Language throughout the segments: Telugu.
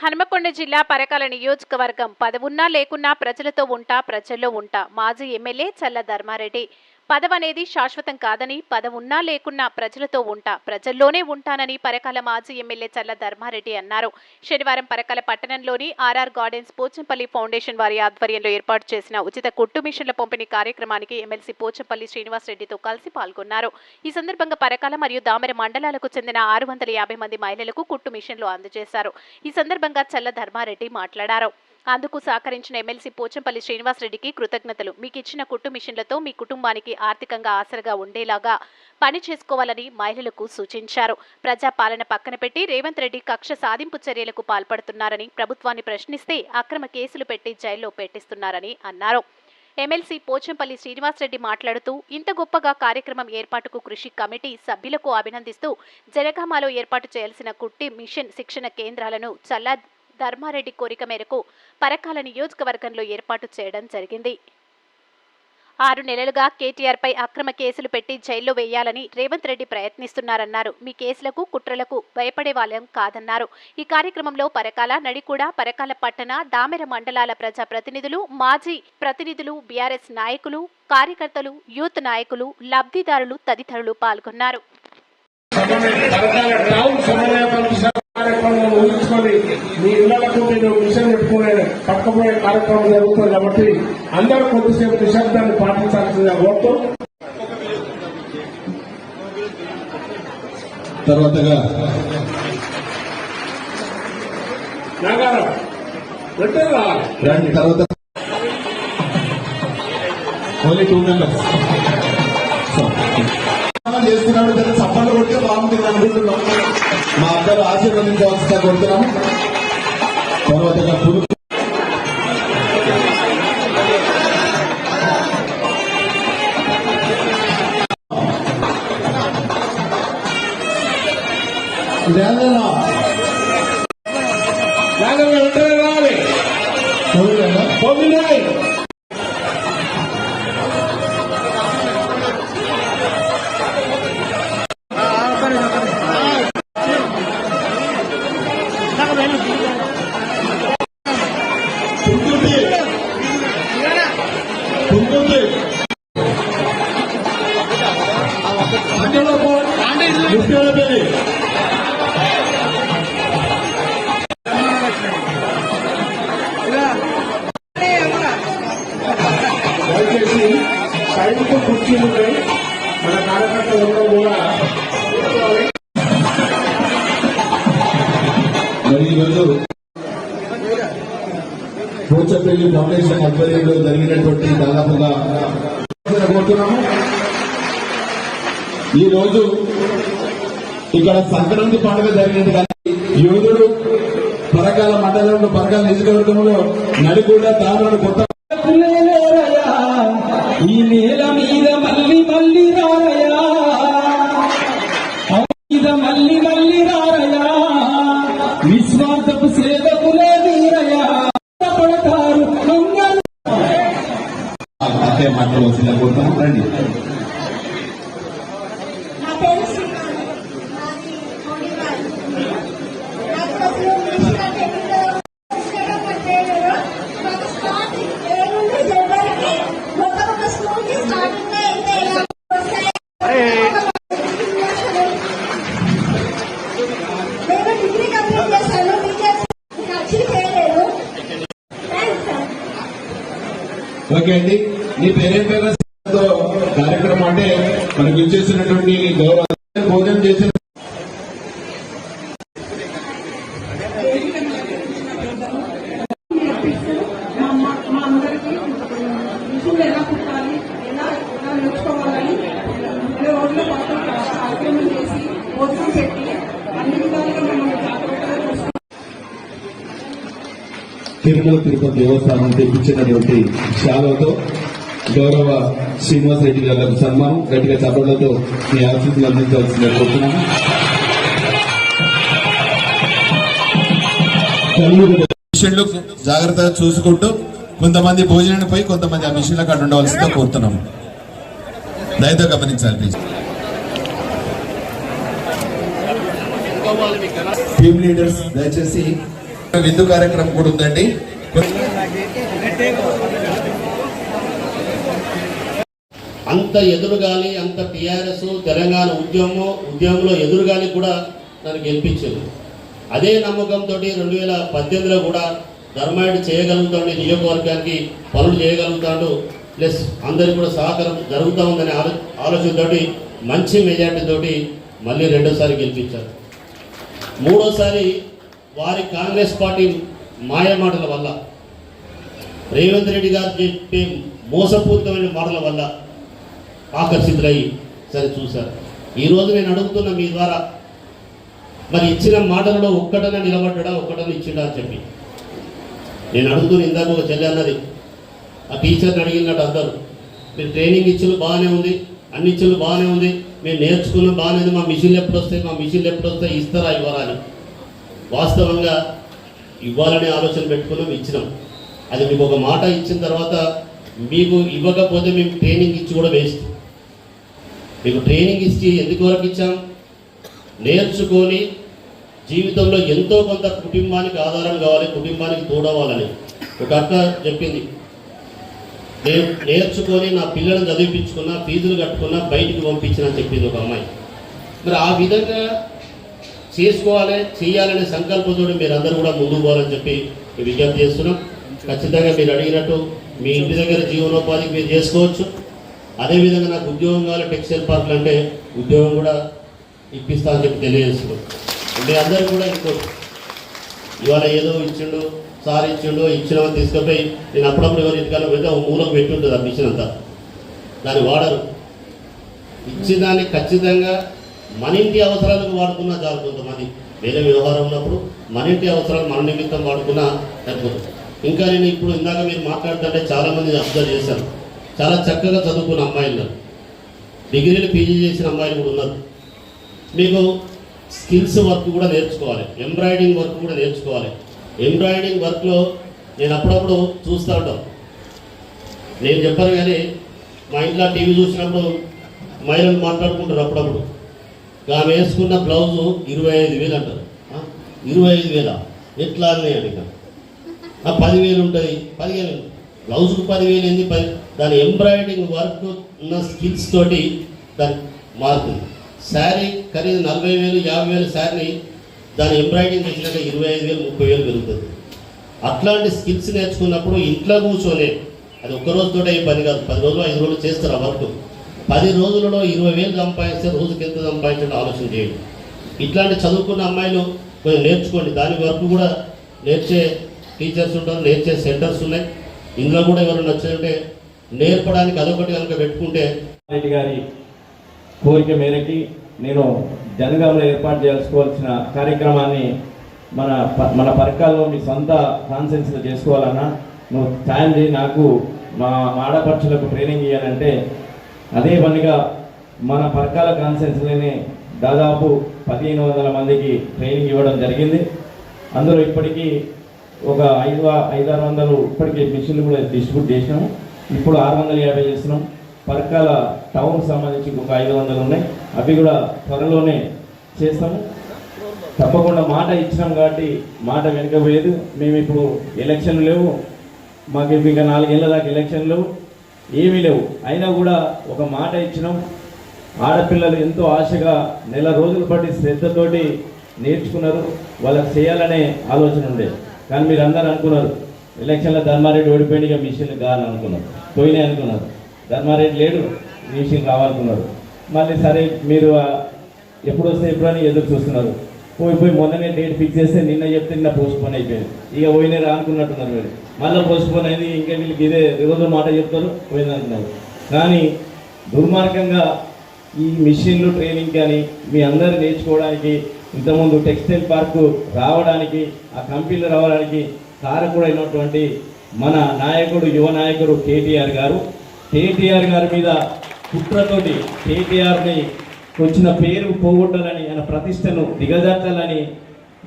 హనుమకొండ జిల్లా పరకాల నియోజకవర్గం పదవున్నా లేకున్నా ప్రజలతో ఉంటా ప్రజల్లో ఉంటా. మాజీ ఎమ్మెల్యే చల్ల ధర్మారెడ్డి. పదవనేది శాశ్వతం కాదని పదవున్నా లేకున్నా ప్రజలతో ఉంటా. ప్రజల్లోనే ఉంటానని పరకాల మాజీ ఎమ్మెల్యే చల్ల ధర్మారెడ్డి అన్నారు. శనివారం పరకాల పట్టణంలోని ఆర్ఆర్ గార్డెన్స్ పోచంపల్లి ఫౌండేషన్ వారి ఆధ్వర్యంలో ఏర్పాటు చేసిన ఉచిత కుట్టు మిషన్ల పంపిణీ కార్యక్రమానికి ఎమ్మెల్సీ పోచంపల్లి శ్రీనివాసరెడ్డితో కలిసి పాల్గొన్నారు. ఈ సందర్భంగా పరకాల మరియు దామెర మండలాలకు చెందిన ఆరు వందల యాభై మంది మహిళలకు కుట్టు మిషన్లు అందజేశారు. ఈ సందర్భంగా చల్ల ధర్మారెడ్డి మాట్లాడారు. అందుకు సహకరించిన ఎమ్మెల్సీ పోచంపల్లి శ్రీనివాసరెడ్డికి కృతజ్ఞతలు. మీకు ఇచ్చిన కుట్టు మిషన్లతో మీ కుటుంబానికి ఆర్థికంగా ఆసరగా ఉండేలాగా పని చేసుకోవాలని మహిళలకు సూచించారు. ప్రజాపాలన పక్కన పెట్టి రేవంత్ రెడ్డి కక్ష సాధింపు చర్యలకు పాల్పడుతున్నారని ప్రభుత్వాన్ని ప్రశ్నిస్తే అక్రమ కేసులు పెట్టి జైల్లో పెట్టిస్తున్నారని అన్నారు. ఎమ్మెల్సీ పోచంపల్లి శ్రీనివాసరెడ్డి మాట్లాడుతూ ఇంత గొప్పగా కార్యక్రమం ఏర్పాటుకు కృషి కమిటీ సభ్యులకు అభినందిస్తూ జనగామాలో ఏర్పాటు చేయాల్సిన కుట్టి మిషన్ శిక్షణ కేంద్రాలను చల్లా ధర్మారెడ్డి కోరిక మేరకు పరకాల నియోజకవర్గంలో ఏర్పాటు చేయడం జరిగింది. ఆరు నెలలుగా కేటీఆర్పై అక్రమ కేసులు పెట్టి జైల్లో వేయాలని రేవంత్ రెడ్డి ప్రయత్నిస్తున్నారన్నారు. మీ కేసులకు కుట్రలకు భయపడే వాళ్ళం కాదన్నారు. ఈ కార్యక్రమంలో పరకాల నడికూడ పరకాల పట్టణ దామెర మండలాల ప్రజా ప్రతినిధులు మాజీ ప్రతినిధులు బీఆర్ఎస్ నాయకులు కార్యకర్తలు యూత్ నాయకులు లబ్ధిదారులు తదితరులు పాల్గొన్నారు. రకరకాల టౌన్ సమన్వయ పరిశ్రమ కార్యక్రమం ఊహించుకొని మీ ఇళ్ళకు మీరు మిషన్ పెట్టుకునే పక్కపోయే కార్యక్రమం జరుగుతుంది కాబట్టి అందరూ కొద్దిసేపు నిశ్శబ్దాన్ని పాటించాల్సిందిగా కోరుతూ తర్వాతగా తర్వాత. ఓన్లీ టూ మెంబర్స్ చేస్తున్నాడు కదా చప్పట్లు కొడితే బాగుంటుంది అనుకుంటున్నాం. మా అక్కలు ఆశీర్వదించవలసిన నాగరం వెంటనే రావాలి. చూడండి ఉన్నాయి మన కార్యకర్తలందరూ కూడా. మరి ఈరోజు పోచపల్లి ఫౌండేషన్ ఆధ్వర్యంలో జరిగినటువంటి దాదాపుగా కోరుతున్నాము ఈ రోజు ఇక్కడ సంక్రాంతి పండుగ జరిగినట్టు కానీ యోధుడు పరకాల మండలంలో పరకాల నియోజకవర్గంలో దారులు కొత్త ఈ నేల మీద చేయలేదు థ్యాంక్స్ సార్ ఓకే అండి నీ పేరేం పేరు? కార్యక్రమం అంటే మనకు ఇచ్చేసినటువంటి గౌరవ భోజనం చేసిన తిరుమల తిరుపతి దేవస్థానం తెప్పించినటువంటి శాలతో గౌరవ శ్రీనివాస్ రెడ్డి గారికి సన్మానం. గట్టిగా చప్పట్లతో మీ ఆశీస్సులు అందించాల్సిందిగా కోరుతున్నాము మిషన్లు జాగ్రత్తగా చూసుకుంటూ కొంతమంది భోజనానికి పోయి కొంతమంది ఆ మిషన్ల కాడ ఉండవలసిందిగా కోరుతున్నాము దయతో గమనించాలి ప్లీజ్ టీమ్ లీడర్స్ దయచేసి విందు కార్యక్రమం కూడా ఉందండి. అంత ఎదురుగాలి అంత టీఆర్ఎస్ తెలంగాణ ఉద్యమం ఉద్యమంలో ఎదురుగాలి కూడా నన్ను గెలిపించింది. అదే నమ్మకంతో రెండు వేల పద్దెనిమిదిలో కూడా ధర్మాయుడు చేయగలుగుతాడు నియోజకవర్గానికి పనులు చేయగలుగుతాడు ప్లస్ అందరికి కూడా సహకారం జరుగుతూ ఉందనే ఆలో ఆలోచనతోటి మంచి మెజార్టీతోటి మళ్ళీ రెండోసారి గెలిపించారు. మూడోసారి వారి కాంగ్రెస్ పార్టీ మాయమాటల వల్ల రేవంత్ రెడ్డి గారు చెప్పే మోసపూరితమైన మాటల వల్ల ఆకర్షితులై సరే చూశారు. ఈరోజు నేను అడుగుతున్న మీ ద్వారా మరి ఇచ్చిన మాటలలో ఒక్కటన నిలబడ్డా ఒక్కటన ఇచ్చిండా అని చెప్పి. నేను అడుగుతున్న ఇందాక ఒక చెల్లి అన్నది ఆ టీచర్ని అడిగినట్టు అందరు మీరు ట్రైనింగ్ ఇచ్చులు బాగానే ఉంది అన్ని ఇచ్చులు బాగానే ఉంది మేము నేర్చుకున్నాం బాగానే ఉంది మా మిషన్లు ఎప్పుడు వస్తాయి మా మిషన్లు ఎప్పుడు వస్తాయి ఇస్తారా ఇవ్వరా అని. వాస్తవంగా ఇవ్వాలనే ఆలోచన పెట్టుకున్నాం ఇచ్చినాం. అది మీకు ఒక మాట ఇచ్చిన తర్వాత మీకు ఇవ్వకపోతే మేము ట్రైనింగ్ ఇచ్చి కూడా వేస్తాం మీకు ట్రైనింగ్ ఇచ్చి ఎందుకు వరకు ఇచ్చాం? నేర్చుకొని జీవితంలో ఎంతో కొంత కుటుంబానికి ఆధారం కావాలి కుటుంబానికి తోడవాలని ఒక అక్క చెప్పింది నేను నేర్చుకొని నా పిల్లలను చదివిపించుకున్నా ఫీజులు కట్టుకున్నా బయటికి పంపించిన చెప్పింది ఒక అమ్మాయి. మరి ఆ విధంగా చేసుకోవాలి చేయాలనే సంకల్పంతో మీరందరూ కూడా ముందుకు పోవాలని చెప్పి విజ్ఞప్తి చేస్తున్నాం. ఖచ్చితంగా మీరు అడిగినట్టు మీ ఇంటి దగ్గర జీవనోపాధికి మీరు చేసుకోవచ్చు. అదేవిధంగా నాకు ఉద్యోగం కావాలి టెక్స్టైల్ పార్కులు అంటే ఉద్యోగం కూడా ఇప్పిస్తా అని చెప్పి తెలియజేస్తున్నాం. మీ అందరూ కూడా ఇంకో ఇవాళ ఏదో ఇచ్చిండు సార్ ఇచ్చిండు ఇచ్చినవని తీసుకుపోయి నేను అప్పుడప్పుడు ఎవరు ఇంటికాలం పెడితే ఒక మూలం పెట్టి ఆ మిషన్ అంతా. దాన్ని వాడరు. ఇచ్చేదాన్ని ఖచ్చితంగా మన ఇంటి అవసరాలకు వాడుకున్నా చాలు కొంతమంది. వేరే వ్యవహారం ఉన్నప్పుడు మన ఇంటి అవసరాలు మన నిమిత్తం వాడుకున్నా సరిపోతుంది ఇంకా నేను ఇప్పుడు ఇందాక మీరు మాట్లాడుతుంటే చాలామంది అబ్జర్వ్ చేశాను చాలా చక్కగా చదువుకున్న అమ్మాయిలు ఉన్నారు. డిగ్రీలు పీజీ చేసిన అమ్మాయిలు కూడా ఉన్నారు. మీకు స్కిల్స్ వర్క్ కూడా నేర్చుకోవాలి. ఎంబ్రాయిడింగ్ వర్క్ కూడా నేర్చుకోవాలి. ఎంబ్రాయిడింగ్ వర్క్లో నేను అప్పుడప్పుడు చూస్తూ ఉంటాను. నేను చెప్పాను కానీ మా ఇంట్లో టీవీ చూసినప్పుడు మహిళలు మాట్లాడుకుంటారు అప్పుడప్పుడు. ఆమె వేసుకున్న బ్లౌజు ఇరవై ఐదు వేలు అంటారు. ఇరవై ఐదు వేల? ఎట్లా అని అడిగా పదివేలు ఉంటుంది పదివేలు. బ్లౌజ్కు పదివేలు ఏంది? పది దాని ఎంబ్రాయిడింగ్ వర్క్ ఉన్న స్కిల్స్ తోటి దాని మారుతుంది శారీ ఖరీదు నలభై వేలు యాభై వేలు శారీని దాని ఎంబ్రాయిడింగ్ చేసినాక ఇరవై ఐదు వేలు ముప్పై వేలు పెరుగుతుంది. అట్లాంటి స్కిల్స్ నేర్చుకున్నప్పుడు ఇంట్లో కూర్చొని అది ఒక్క రోజుతో అయ్యే పని కాదు పది రోజులు ఐదు రోజులు చేస్తారు ఆ వర్క్ పది రోజులలో ఇరవై వేలు సంపాదిస్తే రోజుకి ఎంత సంపాదించడం ఆలోచన చేయండి. ఇట్లాంటి చదువుకున్న అమ్మాయిలు కొంచెం నేర్చుకోండి. దాని వరకు కూడా నేర్చే టీచర్స్ ఉంటారు నేర్చే సెంటర్స్ ఉన్నాయి. ఇందులో కూడా ఎవరైనా వచ్చారంటే నేర్పడానికి అదొకటి కనుక పెట్టుకుంటే రెడ్డి గారి కోరిక మేరకి నేను జనగాంలో ఏర్పాటు చేసుకోవాల్సిన కార్యక్రమాన్ని మన ప- మన పరకాల్లో మీ సొంత కాన్సెన్స్లో చేసుకోవాలన్నా నువ్వు సాయం చేయి నాకు మా ఆడపడుచులకు ట్రైనింగ్ ఇవ్వాలంటే అదే పనిగా మన పరకాల కాన్సెన్స్లోనే దాదాపు పదిహేను వందల మందికి ట్రైనింగ్ ఇవ్వడం జరిగింది. అందులో ఇప్పటికీ ఒక ఐదు ఐదారు వందలు ఇప్పటికే మిషన్లు కూడా డిస్ట్రిబ్యూట్ చేసినాము. ఇప్పుడు ఆరు వందల యాభై చేస్తున్నాం. పరకాల టౌన్ సంబంధించి ఇంకొక ఐదు వందలు ఉన్నాయి అవి కూడా త్వరలోనే చేస్తాము. తప్పకుండా మాట ఇచ్చినాం కాబట్టి మాట వెనకపోయేది మేము ఇప్పుడు ఎలక్షన్లు లేవు. మాకు ఇప్పుడు ఇంకా నాలుగేళ్ళ దాకా ఎలక్షన్లు లేవు. ఏమీ లేవు. అయినా కూడా ఒక మాట ఇచ్చినాం. ఆడపిల్లలు ఎంతో ఆశగా నెల రోజులు పట్టి శ్రద్ధతోటి నేర్చుకున్నారు. వాళ్ళకి చేయాలనే ఆలోచన ఉండేది కానీ మీరు అందరూ అనుకున్నారు. ఎలక్షన్లో ధర్మారెడ్డి ఓడిపోయింది ఇక మిషన్లు కావాలని అనుకున్నారు. పోయినాయి అనుకున్నారు. ధర్మారెడ్డి లేడు మిషన్ కావాలనుకున్నారు. మళ్ళీ సరే మీరు ఎప్పుడు వస్తే ఎప్పుడు అని ఎదురు చూస్తున్నారు. పోయి పోయి మొన్ననే డేట్ ఫిక్స్ చేస్తే నిన్న చెప్తే నిన్న పోస్ట్పోన్ అయిపోయింది. ఇక పోయినా రానుకున్నట్టున్నారు మీరు మళ్ళీ పోస్ట్పోన్ అయింది ఇంకా వీళ్ళకి ఇదే రోజు మాట చెప్తారు పోయింది అంటున్నారు కానీ దుర్మార్గంగా ఈ మిషన్లు ట్రైనింగ్ కానీ మీ అందరు నేర్చుకోవడానికి ఇంతకుముందు టెక్స్టైల్ పార్కు రావడానికి ఆ కంపెనీలు రావడానికి కారకుడైనటువంటి మన నాయకుడు యువ నాయకుడు కేటీఆర్ గారు. కేటీఆర్ గారి మీద కుట్రతోటి కేటీఆర్ని వచ్చిన పేరు పోగొట్టాలని ఆయన ప్రతిష్టను దిగజార్చాలని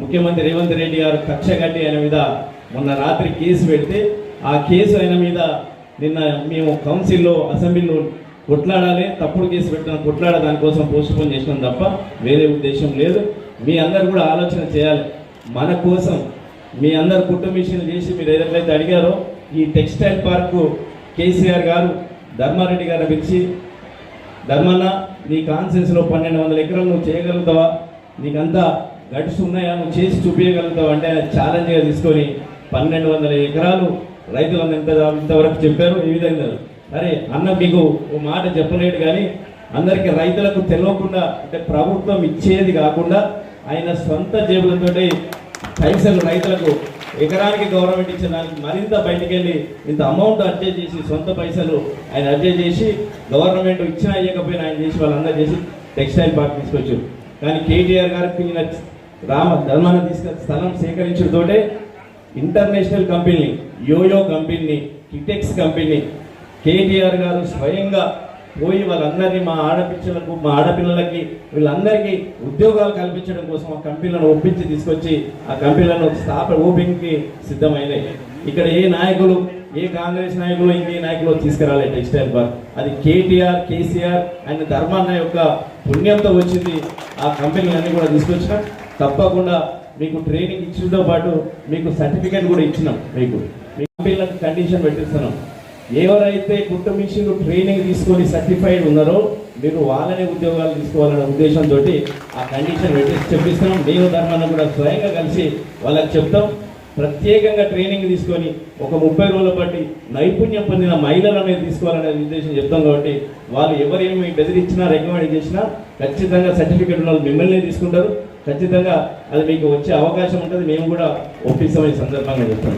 ముఖ్యమంత్రి రేవంత్ రెడ్డి గారు కక్ష కట్టి ఆయన మీద మొన్న రాత్రి కేసు పెడితే ఆ కేసు ఆయన మీద నిన్న మేము కౌన్సిల్లో అసెంబ్లీలో కొట్లాడాలి తప్పుడు కేసు పెట్టిన కొట్లాడ దానికోసం పోస్ట్ పోన్ చేసినాం తప్ప వేరే ఉద్దేశం లేదు. మీ అందరు కూడా ఆలోచన చేయాలి. మన కోసం మీ అందరు కుటుంబ మిషన్లు చేసి మీరు ఏదైతే అడిగారో ఈ టెక్స్టైల్ పార్కు కేసీఆర్ గారు ధర్మారెడ్డి గారు పిలిచి ధర్మన్న నీ కాన్సెన్స్లో పన్నెండు వందల ఎకరాలు నువ్వు చేయగలుగుతావా? నీకంతా గట్స్ ఉన్నాయా? నువ్వు చేసి చూపించగలుగుతావు అంటే ఆయన ఛాలెంజ్గా తీసుకొని పన్నెండు వందల ఎకరాలు రైతులను ఎంత ఇంతవరకు చెప్పారు ఈ విధంగా. అరే అన్న మీకు ఓ మాట చెప్పలేడు కానీ అందరికీ రైతులకు తెలియకుండా అంటే ప్రభుత్వం ఇచ్చేది కాకుండా ఆయన సొంత జేబులతోటి పైసలు రైతులకు ఎకరానికి గవర్నమెంట్ ఇచ్చిన దానికి మరింత బయటకెళ్ళి ఇంత అమౌంట్ అర్జే చేసి సొంత పైసలు ఆయన అర్జే చేసి గవర్నమెంట్ ఇచ్చినా ఇవ్వకపోయినా ఆయన చేసి వాళ్ళందరూ చేసి టెక్స్టైల్ పార్క్ తీసుకొచ్చారు. కానీ కేటీఆర్ గారు ఈయన రామ ధర్మాన్ని తీసుకొచ్చి స్థలం సేకరించడంతోటే international company yo-yo company Kitex company KTR garu స్వయంగా పోయి వాళ్ళందరినీ మా ఆడపిల్లలకు మా ఆడపిల్లలకి వీళ్ళందరికీ ఉద్యోగాలు కల్పించడం కోసం ఆ కంపెనీలను ఒప్పించి తీసుకొచ్చి ఆ కంపెనీలను స్థాపన ఓపెన్కి సిద్ధమైనాయి ఇక్కడ ఏ నాయకులు ఏ కాంగ్రెస్ నాయకులు ఇంకే నాయకులు తీసుకురాలే టెక్స్టైల్ పార్క్. అది కేటీఆర్ కేసీఆర్ అండ్ ధర్మాన్న యొక్క పుణ్యంతో వచ్చింది. ఆ కంపెనీలన్నీ కూడా తీసుకొచ్చిన. తప్పకుండా మీకు ట్రైనింగ్ ఇచ్చడంతో పాటు మీకు సర్టిఫికేట్ కూడా ఇచ్చినాం మీకు. మీ కంపెనీలకు కండిషన్ పెట్టిస్తున్నాం. ఎవరైతే కుట్ట మిషన్ ట్రైనింగ్ తీసుకొని సర్టిఫైడ్ ఉన్నారో మీరు వాళ్ళనే ఉద్యోగాలు తీసుకోవాలనే ఉద్దేశంతో ఆ కండిషన్ పెట్టి చెప్పిస్తున్నాం. నేను ధర్మాన్ని కూడా స్వయంగా కలిసి వాళ్ళకి చెప్తాం. ప్రత్యేకంగా ట్రైనింగ్ తీసుకొని ఒక ముప్పై రోజుల బట్టి నైపుణ్యం పొందిన మహిళలనే తీసుకోవాలనే ఉద్దేశం చెప్తాం కాబట్టి వాళ్ళు ఎవరేమి బెదిరించినా రికమెండ్ చేసినా ఖచ్చితంగా సర్టిఫికేట్ ఉన్న వాళ్ళు మిమ్మల్ని తీసుకుంటారు. ఖచ్చితంగా అది మీకు వచ్చే అవకాశం ఉంటుంది. మేము కూడా ఒప్పిస్తామని సందర్భంగా చెప్తాం.